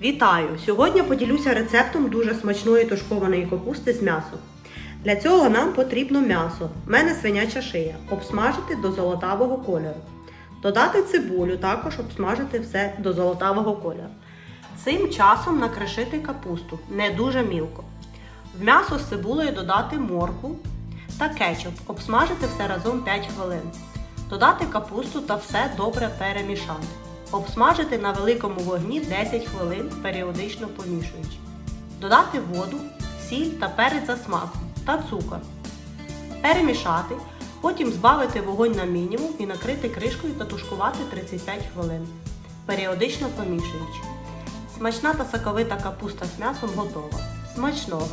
Вітаю! Сьогодні поділюся рецептом дуже смачної тушкованої капусти з м'ясом. Для цього нам потрібно м'ясо. У мене свиняча шия. Обсмажити до золотавого кольору. Додати цибулю, також обсмажити все до золотавого кольору. Цим часом накришити капусту не дуже мілко. В м'ясо з цибулею додати морку та кетчуп. Обсмажити все разом 5 хвилин. Додати капусту та все добре перемішати. Обсмажити на великому вогні 10 хвилин, періодично помішуючи. Додати воду, сіль та перець за смаком та цукор. Перемішати, потім збавити вогонь на мінімум і накрити кришкою та тушкувати 35 хвилин, періодично помішуючи. Смачна та соковита капуста з м'ясом готова. Смачного!